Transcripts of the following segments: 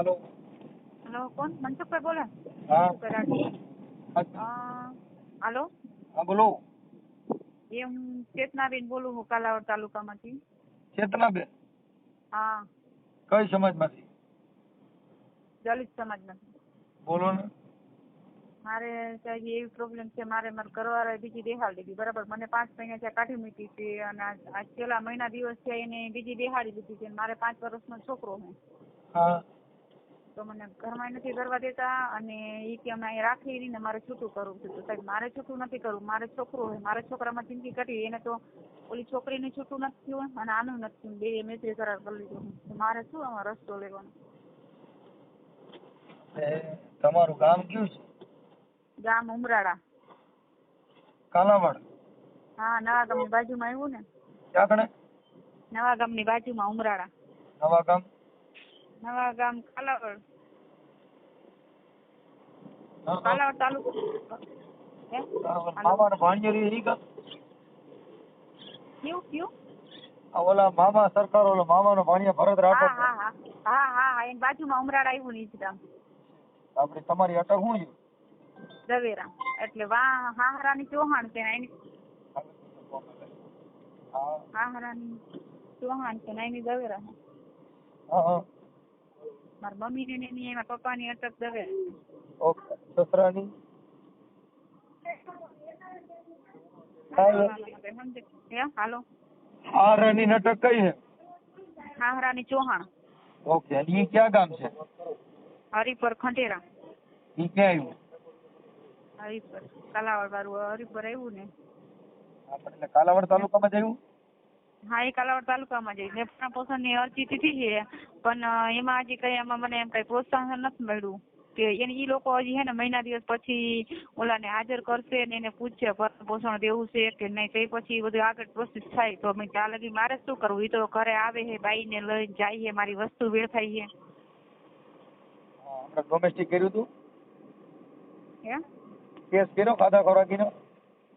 Hello. Hello કોણ? મનસુખભાઈ બોલે? હા. હેલો. હા બોલો. એ હું ચેતનાબેન બોલું હું કાલાવડ તાલુકામાંથી. ચેતનાબેન? હા. કઈ સમાજમાંથી? દલિત સમાજમાંથી. બોલો ને. મારે એવી પ્રોબ્લેમ છે મારે મારા ઘરવાળાએ બીજી બેહાડી દીધી બરાબર? મને પાંચ મહિના ત્યાં કાઢી મૂકી હતી અને આજ છેલ્લા મહિના દિવસ છે એને બીજી બેહાડી દીધી છે મારે પાંચ વર્ષનો છોકરો છે. હા. તો મને ઘરમાં નથી કરવા દેતા અને એ કે અમે અહીં રાખી ને મારે છૂટું કરવું છે. તો સાહેબ મારે છૂટું નથી કરવું. મારે છોકરો હોય મારા છોકરામાં જિંદગી કાઢી એને તો ઓલી છોકરીને છૂટું નથી થયું અને આનું નથી થયું. બે મેત્રી કરાર કરી લીધો મારે શું આમાં રસ્તો લેવાનો? તમારું ગામ કયું છે? ગામ ઉમરાળા. કાલાવાડ. હા નવા ગામની બાજુમાં આવ્યું ને. ક્યાં કણે નવા ગામની બાજુમાં ઉમરાળા. નવા ગામ? નવા ગામ કાલાવડ. કાલાવડ તાલુકો. હે? હા, મામાને ઈ ગામ? કયું કયું? ઓલા મામા સરકાર ઓલા મામાનો ભાણિયા ભરત રાઠોડ. હા હા. હા હા હા. એની બાજુમાં ઉમરાળા આવ્યું ને ગામ. આપણે તમારી અટક શું છે? દવેરા એટલે વા હાહરાની ચૌહાણ છે ને એની. હાહરાની ચૌહાણ છે ને એની દવેરા હા હા. મારા મમ્મી ને એની એના પપ્પાની અટક દવેરા ઓકે સસરાની સમજે હે હાલો હારાની નટક કઈ છે હાહરાની ચૌહાણ ઓકે અને ઈ ક્યાં ગામ છે હરિપર ખંડેરા ઈ ક્યાં આવ્યું હરિપર કાલાવડ વાળું હરિપર આવ્યું ને આપણે એટલે કાલાવાડ તાલુકામાં જ આવ્યું હા એ કાલાવડ તાલુકામાં જઈ મેં પણ પોષણની અરજી દીધી છે પણ અ, એમાં હજી કઈ એમાં મને એમ કઈ પ્રોત્સાહન નથી મળ્યું કે એને ઈ લોકો હજી હે ને મહિના દિવસ પછી ઓલાને હાજર કરશે ને એને પૂછશે ભરણ પોષણ દેવું છે કે નહીં તે પછી બધું આગળ પ્રોસેસ થાય. તો મેં ત્યાં લગી મારે શું કરવું? ઈ તો ઘરે આવે બાઈ બાઈને લઈને જાય હે મારી વસ્તુ વેડફાઈ હે. હા, આપણે ડોમેસ્ટિક કર્યું હતું હે? કેસ કર્યો ખાધા ખોરાકીનો?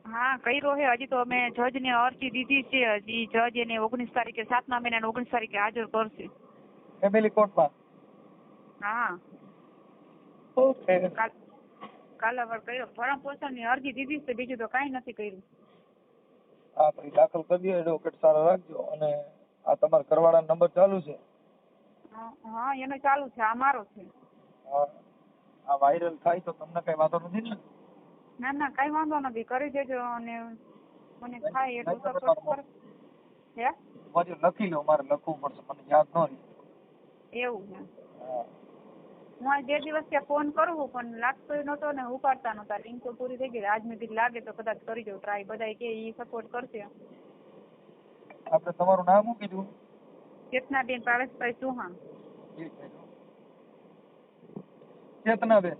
હા કર્યો હે. હજી તો અમે જજને અરજી દીધી છે. હજી જજ એને ઓગણીસ તારીખે સાતમા મહિના ઓગણીસ તારીખે હાજર કરશે. ફેમિલી કોર્ટમાં હા. ઓકે. કાલ કાલાવડ કર્યો. ભરણ પોષણની અરજી દીધી છે બીજું તો કાંઈ નથી કર્યું. હા પછી દાખલ કરી દો એડવોકેટ સારો રાખજો અને આ તમારા ઘરવાળાનો નંબર ચાલુ છે? હા, એનો ચાલુ છે આ મારો છે. આ વાયરલ થાય તો તમને કઈ વાંધો નથી ને? ના ના કઈ વાંધો નથી. કરી દેજો અને મને થાય એટલું સપોર્ટ કરો હે? મારે લખી લો મારે લખવું પડશે મને યાદ ન રહી એવું હા. હું આજ બે દિવસ ત્યાં ફોન કરું પણ લાગતો નતો ને ઉપાડતા નતા લિંક તો પૂરી થઈ ગઈ. આજ મેં કીધું લાગે તો કદાચ કરી દઉં ટ્રાય બધાય કે ઈ સપોર્ટ કરશે. આપણે તમારું નામ શું કીધું? ચેતનાબેન પારસભાઈ ચૌહાણ. ચેતનાબેન.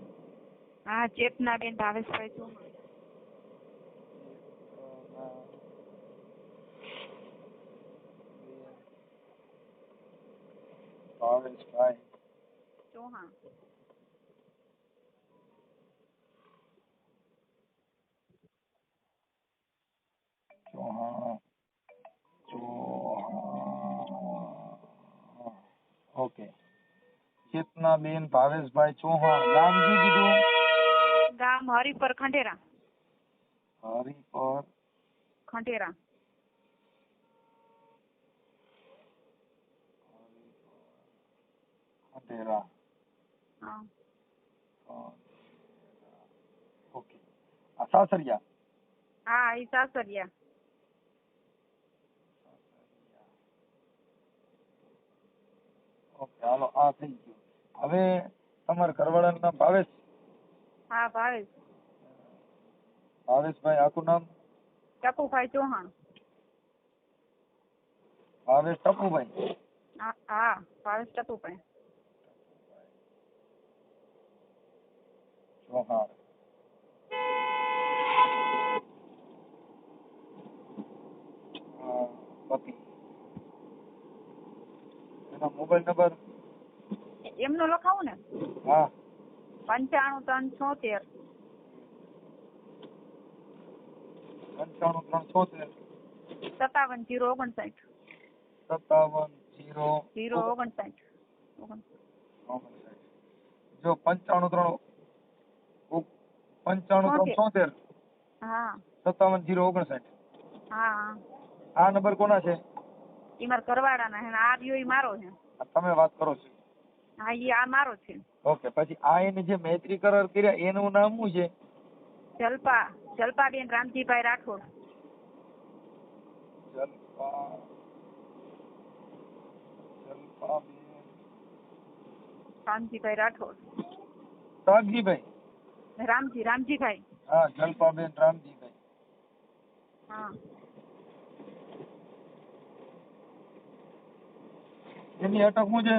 હા ચેતનાબેન ભાવેશભાઈ ચૌહાણ. ભાવેશભાઈ ચૌહાણ ચૌહાણ ચૌહાણ ઓકે ચેતનાબેન ભાવેશભાઈ ચૌહાણ ગામ શું કીધું ગામ હરિપર ખંડેરા હરિપર ખંડેરા ખંડેરા હા ઓકે આ સાસરિયા હા ઈ સાસરિયા ઓકે હાલો આ થઈ ગયું હવે તમારા ઘરવાળાનું નામ ભાવેશ? હા ભાવેશ. ભાવેશભાઈ આખું નામ? ટપુભાઈ ચૌહાણ. ભાવેશ ટપુભાઈ? હા હા ભાવેશ ટપુભાઈ. ચૌહાણ. હા, પતિ. એનો મોબાઈલ નંબર એમનો લખાવું ને. હા. પંચાણું ત્રણ છોતેર. પંચાણું ત્રણ છોતેર. સત્તાવન જીરો ઓગણસાઠ. સત્તાવન જીરો જીરો ઓગણસાઠ. ઓગણ ઓગણસાઠ. જો પંચાણું ત્રણ પંચાણું ત્રણ ચોતેર હા. સત્તાવન જીરો ઓગણસાઠ. હા. આ નંબર કોના છે? એ મારા કરવાડાના છે ને આ રહ્યો ઈ મારો છે આ તમે વાત કરો છો. હા ઈ આ મારો છે. ઓકે પછી આ એને જે મૈત્રી કરાર કર્યા એનું નામ શું છે? જલપા જલપાબેન રામજીભાઈ રાઠોડ. જલપા જલપાબેન. રામજીભાઈ રાઠોડ. રાગજીભાઈ રામજી રામજીભાઈ. હા જલપાબેન રામજીભાઈ. હા. એની અટક શું છે?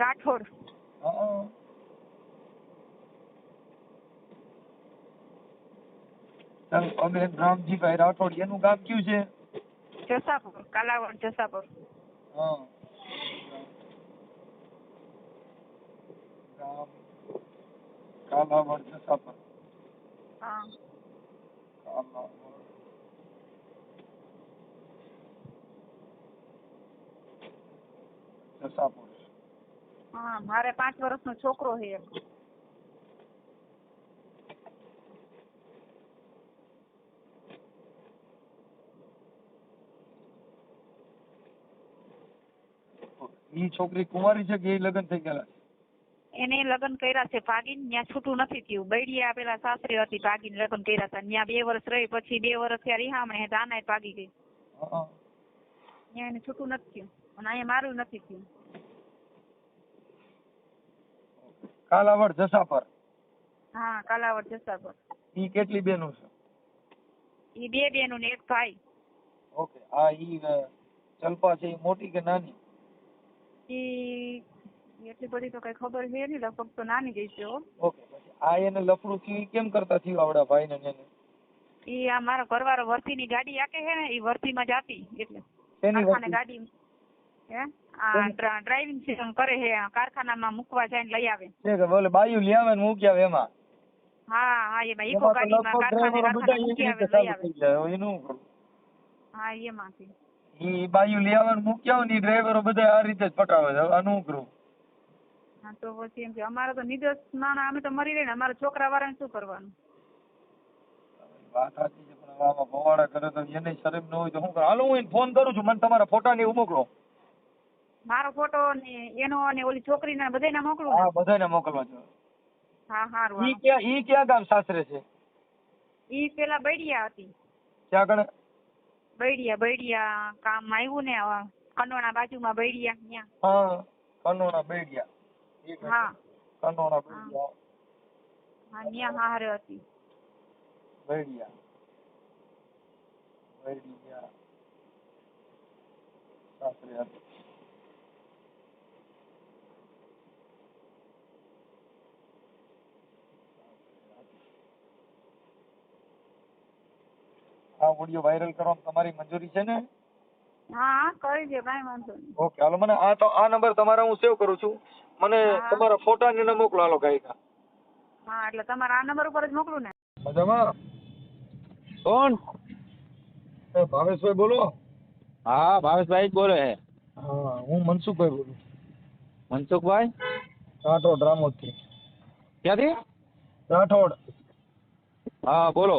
રાઠોડ. હા. અમે રામજીભાઈ રાઠોડ એનું ગામ કયું છે? જસાપુર કાલાવડ જસાપુર. હા. ગામ કાલાવડ જસાપુર. હા. કાલાવડ. જસાપુર હા મારે પાંચ વર્ષનો છોકરો છે ઈ છોકરી કુંવારી છે કે એ લગ્ન થઈ ગયેલા એને લગ્ન કર્યા છે ભાગીને ત્યાં છૂટું નથી થયું. બૈડિયા પેલા સાસરી હતી ભાગીને લગ્ન કર્યા હતા. ત્યાં બે વર્ષ રહી પછી બે વર્ષ ત્યાં રિહામણે આનાય ભાગી ગઈ. ત્યાં એને છૂટું નથી થયું. અને અહીંયા મારું નથી થયું. કાલાવડ જસાપર. હા કાલાવડ જસાપર. ઈ કેટલી બેનો છે? ઈ બે બેનો ને એક ભાઈ. ઓકે આ ઈ અ, છે ઈ મોટી કે નાની? ઈ એટલી બધી તો કઈ ખબર છે નહીં લગભગ તો નાની ગઈ છે ઓકે આ એને લફડું થયું કેમ કરતા થયું આવડા ભાઈ ને એને? ઈ આ મારો ઘરવાળો વર્તીની ગાડી આકે છે ને ઈ વર્તીમાં જાતી એટલે ગાડી હે ડ્રાઇવિંગ સિસ્ટમ કરે છે કારખાનામાં મૂકવા જાય ને લઈ આવે. છે કે બોલે બાયું લઈ આવે ને મૂકી આવે એમાં. હા હા એમાં ઇકો ગાડીમાં કારખાને કારખાને મૂકી આવે લઈ આવે. એનું? હા એમાંથી. ઈ બાયું લઈ આવે ને મૂકી આવે ને ડ્રાઈવરો બધા આ રીતે જ પટાવે છે આનું હા તો પછી એમ કે અમારે તો નિર્દોષ ના અમે તો મરી રહીને અમારા છોકરા વાળાને શું કરવાનું? વાત સાચી છે પણ આમાં ભવાડા કરે તો એને શરમ ન હોય તો હું હાલો હું ફોન કરું છું મને તમારા ફોટા ને મોકલો. મારો ફોટો ને એનો અને ઓલી છોકરીના બધાયના મોકલું હા ને બધાને મોકલવા છો હા હારું ઈ ક્યાં ઈ ક્યાં ગામ સાસરે છે? ઈ પેલા બૈડિયા હતી. ક્યાં કણે બૈડિયા બૈડિયા કામ આવ્યું ને કનોણા બાજુમાં બૈડિયા ત્યાં. હા કનોણા બૈડિયા. હા. કનોણા બૈડિયા. હા ત્યાં હારે હતી. બૈડિયા. બૈડિયા. સાસરે હતી. આ ઓડિયો વાયરલ કરવા તમારી મંજૂરી છે ને? હા કરી દે ભાઈ વાંધો નહીં. ઓકે હાલો મને આ તો આ નંબર તમારા હું સેવ કરું છું. મને તમારા ફોટા ને એને મોકલો હાલો ગાયકા હા એટલે તમારા આ નંબર ઉપર જ મોકલું ને? મજામાં? કોણ? એ ભાવેશભાઈ બોલો. હા ભાવેશભાઈ જ બોલે છે. હા હું મનસુખભાઈ બોલું. મનસુખભાઈ? રાઠોડ રામોદથી. ક્યાંથી? રાઠોડ. હા બોલો.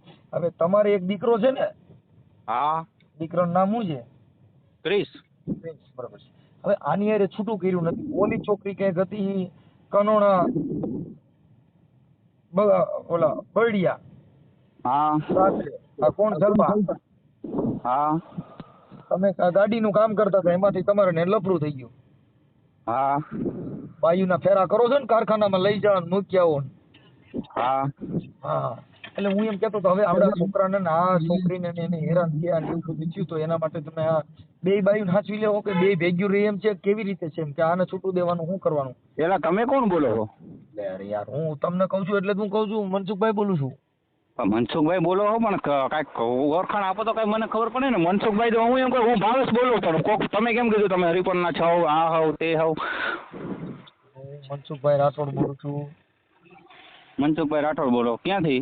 હવે તમારે એક દીકરો છે ને? હા. દીકરાનું નામ શું છે? ક્રિસ. પ્રિન્સ, બરાબર છે. હવે આની હારે છૂટું કર્યું નથી. ઓલી છોકરી ક્યાંક હતી? કનોણા ઓલા બળિયા. હા. સાથે. આ કોણ? જલબા હા. તમે ગાડીનું કામ કરતા હતા એમાંથી તમારે ને લફડું થઈ ગયું. હા. બાયુના ફેરા કરો છો ને કારખાનામાં લઈ જાવ ને મૂકી હા. હા. એટલે હું એમ કેતો હવે આપણા છોકરાને ને આ છોકરીને ને એને હેરાન થયા ને એવું બધું થયું તો એના માટે તમે આ બે બાયું હાચવી લેવો કે બે ભેગ્યું રહી એમ છે? કેવી રીતે છે એમ? કે આને છૂટું દેવાનું શું કરવાનું? પેલા તમે કોણ બોલો છો? અરે યાર હું તમને કહું છું એટલે હું કહું છું મનસુખભાઈ બોલું છું. મનસુખભાઈ બોલો હો પણ કાંઈક ઓળખાણ આપો તો કઈ મને ખબર પડે ને. મનસુખભાઈ તો હું એમ કહું હું ભાવેશ બોલું પણ કોક તમે કેમ કીધું? તમે હરિપનના છો આ હોવ તે હોવ. મનસુખભાઈ રાઠોડ બોલું છું. મનસુખભાઈ રાઠોડ બોલો ક્યાંથી?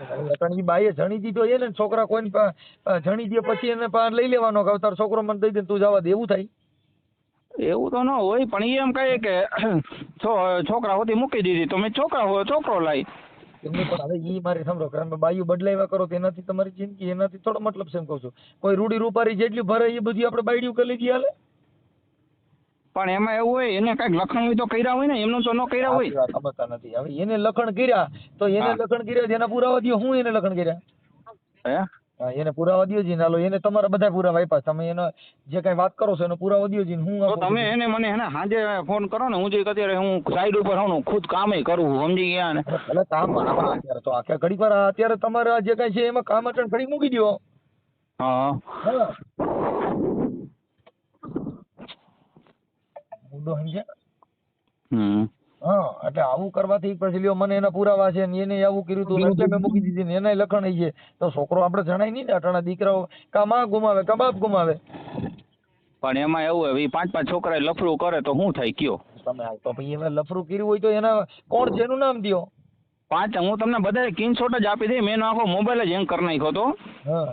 કારણ કે બાઈએ જણી દીધો એને છોકરા કોઈને જણી દે પછી એને પાર લઈ લેવાનો કે તારો છોકરો મને દઈ દે તું જવા દે એવું થાય? એવું તો ન હોય પણ એમ કહે કે છોકરા હોતી મૂકી દીધી તો મેં છોકરા હોય છોકરો લાવી એમને પણ હવે ઈ મારી સમજો કારણ કે બાયું બદલાવ્યા કરો તો એનાથી તમારી જિંદગી એનાથી થોડો મતલબ છે એમ કહું છું. કોઈ રૂડી રૂપારી જેટલી ભરે એ બધી આપણે બાયડીયું કરી લીધી હાલે. પણ એમાં એવું હોય એને કંઈક લખણ હોય તો કર્યા હોય ને એમનું તો ન કર્યા હોય. ખબર સમજતા નથી. હવે એને લખણ કર્યા તો એને. લખણ કર્યા જેના એના પુરાવા દ્યો હું એને લખણ કર્યા? હે? એને પુરાવા દ્યો જી નાલો એને તમારા બધા પુરાવા આપ્યા. તમે એનો જે કઈ વાત કરો છો એનો પુરાવા દ્યો જી હું તો તમે એને મને હે સાંજે ફોન કરો ને હું જે અત્યારે હું સાઈડ ઉપર હું ખુદ કામે કરું સમજી ગયા ને. એટલે કામ અત્યારે તો આખે ઘડી પર અત્યારે તમારે જે કઈ છે એમાં કામ અટણ ઘડી મૂકી દો હા હા મુદ્દો સમજ્યા? હા એટલે આવું કરવાથી પછી લ્યો મને એના પુરાવા છે ને એને આવું કર્યું હતું એટલે મેં મૂકી દીધી ને એના લખણ છે. તો છોકરો આપણે જણાય નહીં ને અટાણા દીકરાઓ કા માં ગુમાવે કા બાપ ગુમાવે? પણ એમાં એવું હવે પાંચ પાંચ છોકરા લફડું કરે તો શું થાય કયો? તમે તો ભાઈ એમાં લફરું કર્યું હોય તો એના કોણ છે એનું નામ દ્યો? પાંચ હું તમને બધા સ્ક્રીનશોટ જ આપી દઈ મેં આખો મોબાઈલ જ હેંગ કરી નાખ્યો હતો હા.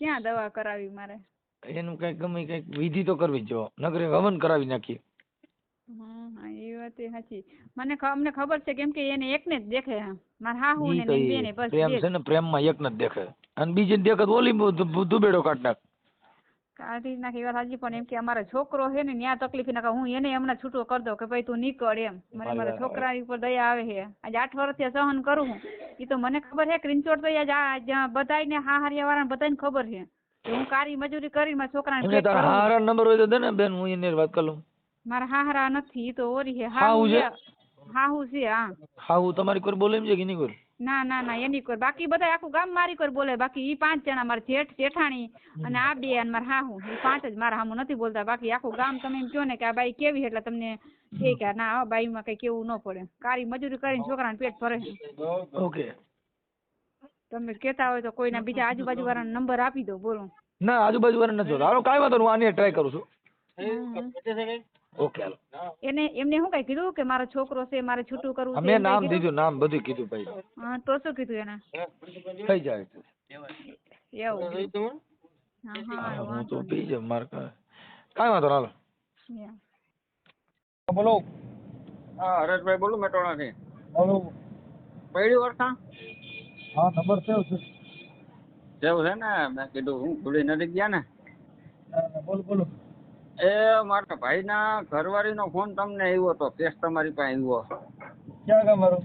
ક્યાં દવા કરાવી મારે? એનું કઈ ગમે કંઈક વિધિ તો કરવી જ જો નગરે હવન કરાવી નાખીએ. હા એ વાત સાચી. મને અમને ખબર છે કેમ કે એને એકને જ દેખે મારા હાહુ ને બેને બસ પ્રેમ છે ને પ્રેમમાં એક ને જ દેખે. અને બીજી દેખે ઓલી દુબેડો કાઢ નાખ. કાઢી નાખી વાત સાચી પણ એમ કે અમારો છોકરો છે ને ન્યા તકલીફ નાખે હું એને હમણાં છૂટો કરી દઉં કે ભાઈ તું નીકળ એમ. મને મારા છોકરા ઉપર દયા આવે છે. આજે આઠ વર્ષથી સહન કરું હું. એ તો મને ખબર છે ક્રીનચોટ તો આજ જ્યાં બધાયને હા હારિયા વાળાને બધાને ખબર છે. કે હું કારી મજૂરી કરીને મારા છોકરાને એમને તારા હારા નંબર હોય તો દે ને બેન હું એની વાત કરી. લઉં મારા હારા નથી તો ઓરી છે. હા હું છે? છે. હાહુ છે હા. હા હું તમારી કોઈ બોલે એમ છે કે નહીં કોઈ? ના ના ના એની કોઈ. બાકી બધા આખું ગામ મારી કોઈ બોલે. બાકી ઈ પાંચ જણા મારા જેઠ જેઠાણી અને આ બે અને મારા હાહુ. ઈ પાંચ જ મારા હામું નથી બોલતા. બાકી આખું ગામ તમે એમ કહો ને કે આ બાઈ કેવી એટલે તમને કે કે ના આ બાઈ માં કઈ કેવું ન પડે. કારી મજૂરી કરીને છોકરાને પેટ ભરે ઓકે. તમે કેતા હોય તો કોઈના બીજા આજુબાજુ વાળાનો નંબર આપી દો બોલો. ના આજુબાજુ વાળા નથી હાલો કાંઈ વાંધો હું આની ટ્રાય કરું છું. Okay hello. એને એમને શું કઈ કીધું કે મારો છોકરો છે મારે છૂટું કરવું છે મેં નામ દીધું નામ બધું કીધું ભાઈ. હા તો શું કીધું એને? થઈ જાય એવું. હા હા તો. પી મારે કાંઈ વાંધો હાલો. બોલો. હા હરેશભાઈ બોલું મેટોણાથી બોલો. પહેલી વર્ષા હા નંબર સેવ છે જેવું છે ને મેં કીધું હું ભૂલી નથી ગયા ને. બોલો બોલો. એ મારા ભાઈના ઘરવાળીનો ફોન તમને આવ્યો હતો કેસ તમારી પાસે આવ્યો. ક્યાં ગામ મારો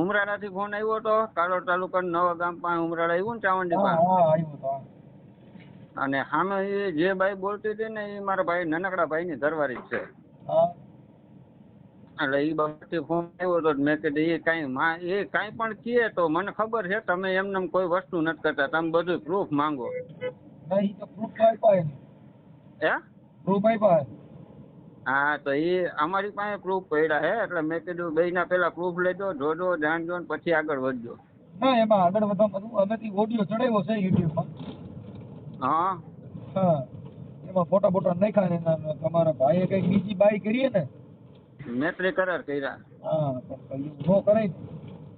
ઉમરાળાથી ફોન આવ્યો હતો કાલોડ તાલુકા નવા ગામ પાસે ઉમરાળા આવ્યું ને ચાવંડી પાસે. અને સામે જે ભાઈ બોલતી હતી ને એ મારા ભાઈ નાનકડા ભાઈની ઘરવાળી છે. એટલે એ બાબતથી ફોન આવ્યો હતો તો મેં કીધું એ કાંઈ માં એ કાંઈ પણ કીએ તો મને ખબર છે તમે એમને કોઈ વસ્તુ નથી કરતા તમે બધું પ્રૂફ માંગો. નહીં તો પ્રૂફ આપ્યા હે? પ્રૂફ આપ્યા હા? તો એ અમારી પાસે પ્રૂફ પડ્યા છે એટલે મેં કીધું બેયના પેલા પ્રૂફ લેજો જોજો જાણજો ને પછી આગળ વધજો. ના એમાં આગળ વધવા બધું અમે ઓડિયો ચડાવ્યો છે યુટ્યુબમાં હા. હા એમાં ફોટા ફોટા નાખ્યા ને તમારા ભાઈએ કંઈક બીજી બાઈ કરીએ ને? મેત્રી કરાર કર્યા. હા નો કરાય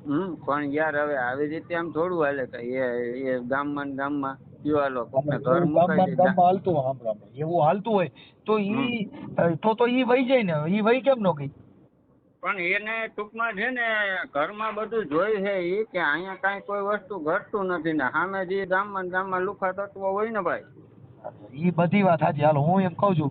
હમ પણ યાર હવે આવી રીતે આમ થોડું હાલે કઈ એ એ ગામમાં ને ગામમાં. કયો હાલો કોકને ઘર એવું મુકાઈ ગામમાં ને દીધા. ગામમાં હાલતું હોય, સાંભળો, સાંભળો. એવું હાલતું હોય તો ઈ તો તો ઈ વહી જાય ને. ઈ વહી કેમ ન ગઈ? પણ એને ટૂંકમાં છે ને ઘરમાં બધું જોઈ છે એ કે અહીંયા કાંઈ કોઈ વસ્તુ ઘટતું નથી ને. સામે જે ગામમાં ગામમાં લુખા તત્વો હોય ને ભાઈ. ઈ બધી વાત સાચી હાલ હું એમ કહું છું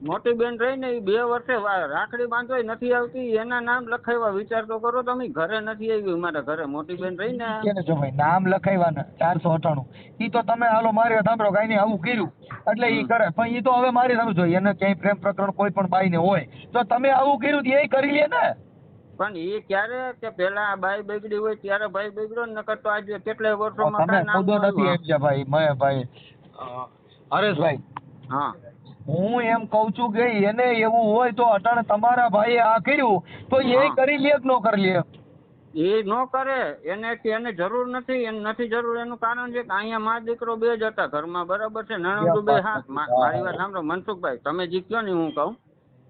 મોટી બેન રહી ને એ બે વર્ષે રાખડી બાંધવાય નથી આવતી એના નામ લખાવ્યા વિચાર તો કરો તમે ઘરે નથી આવી મારા ઘરે મોટી બેન રહી ને જો ભાઈ નામ લખાવ્યા ચારસો અઠાણું. ઈ તો તમે હાલો મારી સાંભળો કઈ નહીં આવું કર્યું એટલે ઈ કરે પણ ઈ તો હવે મારી સામે જોઈએ એને ક્યાંય પ્રેમ પ્રકરણ કોઈ પણ બાઈને હોય તો તમે આવું કર્યું એ કરી લે ને. પણ એ ક્યારે કે પેલા ભાઈ બાઈ બગડી હોય ત્યારે ભાઈ બગડ્યો ને નકર તો આજે કેટલાય વર્ષોમાં તમે ખુદો નથી એમ છે ભાઈ મેં ભાઈ હરેશભાઈ. હા. હું એમ કઉ છું કે એને એવું હોય તો અટાણે તમારા ભાઈએ આ કર્યું તો એ કરી લે કે ન કરી લે? એ ન કરે. એને એને જરૂર નથી એને નથી જરૂર. એનું કારણ છે કે અહીંયા મા દીકરો બે જ હતા ઘરમાં. બરાબર છે? નણંદુ બે હા મારી વાત સાંભળો. મનસુખભાઈ તમે જે કયો ને હું કહું.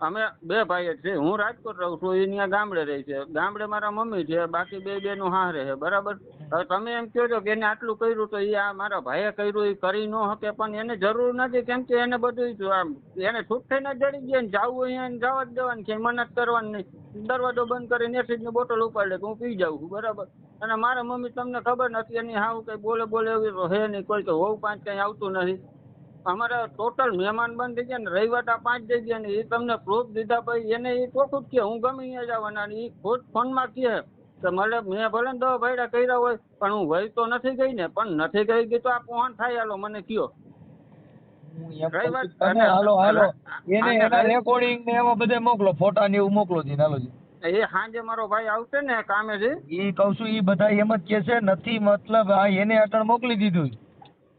અમે બે ભાઈ જ છે હું રાજકોટ રહું છું એ ત્યાં ગામડે રહી છે. ગામડે મારા મમ્મી છે, બાકી બે બેનું હા રહે બરાબર? હવે તમે એમ કહો છો કે એને આટલું કર્યું તો એ આ મારા ભાઈએ કર્યું એ કરી ન શકે, પણ એને જરૂર નથી. કેમ કે એને બધું આમ, એને છૂટ થઈને જડી ગયા જવું અહીંયા જવા જ દેવાની છે મનત કરવાની નહીં. દરવાજો બંધ કરીને એસિડની બોટલ ઉપાડી કે હું પી જાઉં છું, બરાબર? અને મારા મમ્મી તમને ખબર નથી, એની હાવ કઈ બોલે બોલે એવી હે નહીં. કોઈ કે હોવ પાંચ કઈ આવતું નથી. અમારે ટોટલ મહેમાન બંધ થઈ ગયા ને રવિવાટા પાંચ જગ્યા ને એ તમને પ્રૂફ દીધા પછી એને એ ચોખ્ખું જ કે હું ગમે અહીંયા જવાના એ ખુદ ફોનમાં કહે કે મને મેં ભલે ને દવા ભાઈડા કર્યા હોય પણ હું વહી તો નથી ગઈ ને પણ નથી ગઈ ગઈ તો આ કોણ થાય હાલો મને કયો. કહું છું, હાલો હાલો એને એના રેકોર્ડિંગ ને એમાં બધે મોકલો ફોટા ને એવું મોકલો જી હાલો જી. એ હાંજે મારો ભાઈ આવશે ને કામેથી ઈ કહું છું એ બધા એમ જ કે છે નથી મતલબ આ એને અટણ મોકલી દીધું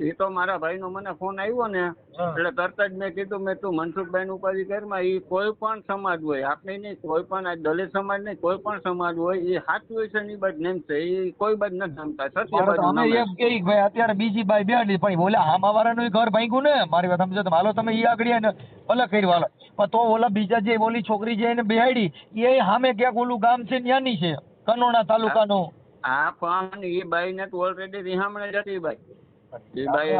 એ તો મારા ભાઈનો મને ફોન આવ્યો ને એટલે તરત જ મેં કીધું મેં તું મનસુખભાઈ ઉપાધિ કરમાં એ કોઈ પણ સમાજ હોય આપણે નહીં કોઈ પણ આ દલિત સમાજ નહીં કોઈ પણ સમાજ હોય એ સાચું હોય છે ને એ નેમ છે એ કોઈ બાજુ નથી નમતા સત્ય મારે અમે એમ કે ભાઈ અત્યારે બીજી બાઈ બેઠી પણ ઓલા આમા નું ઘર ભાંગ્યું ને મારી વાત સમજો તમે હાલો તમે એ આગળ ને ભલે કર્યું હાલો. પણ તો ઓલા બીજા જે ઓલી છોકરી જે એને બેહાડી એ સામે ક્યાંક ઓલું ગામ છે ત્યાંની છે કનોડા તાલુકાનું. આ પણ એ બાઈ ને તો ઓલરેડી રિહામણે જતી બાઈ. ને મારી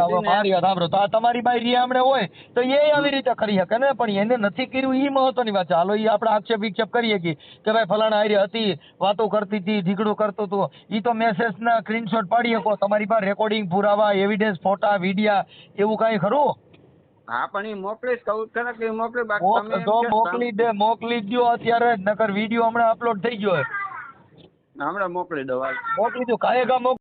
વાત સાંભળો તો આ તમારી બાઈ રીહામણે હોય તો એ આવી રીતે કરી શકે ને? પણ એને નથી કર્યું એ મહત્વની વાત છે. હાલો ઈ આપણે આક્ષેપ વિક્ષેપ કરીએ કે કે ભાઈ ફલાણા આર્ય હતી વાતો કરતી હતી ઢીકડું કરતો હતો. એ તો મેસેજ ના સ્ક્રીનશોટ પાડી શકો. તમારી પાસે રેકોર્ડિંગ પુરાવા એવિડન્સ ફોટા વિડિયા એવું કાંઈ ખરું? હા પણ એ મોકલીશ કહું ખરા કે મોકલી? બાકી તો મોકલી દે મોકલી જ અત્યારે નકર વિડિયો હમણાં અપલોડ થઈ ગયો હમણાં મોકલી દો મોકલી દો કાયગા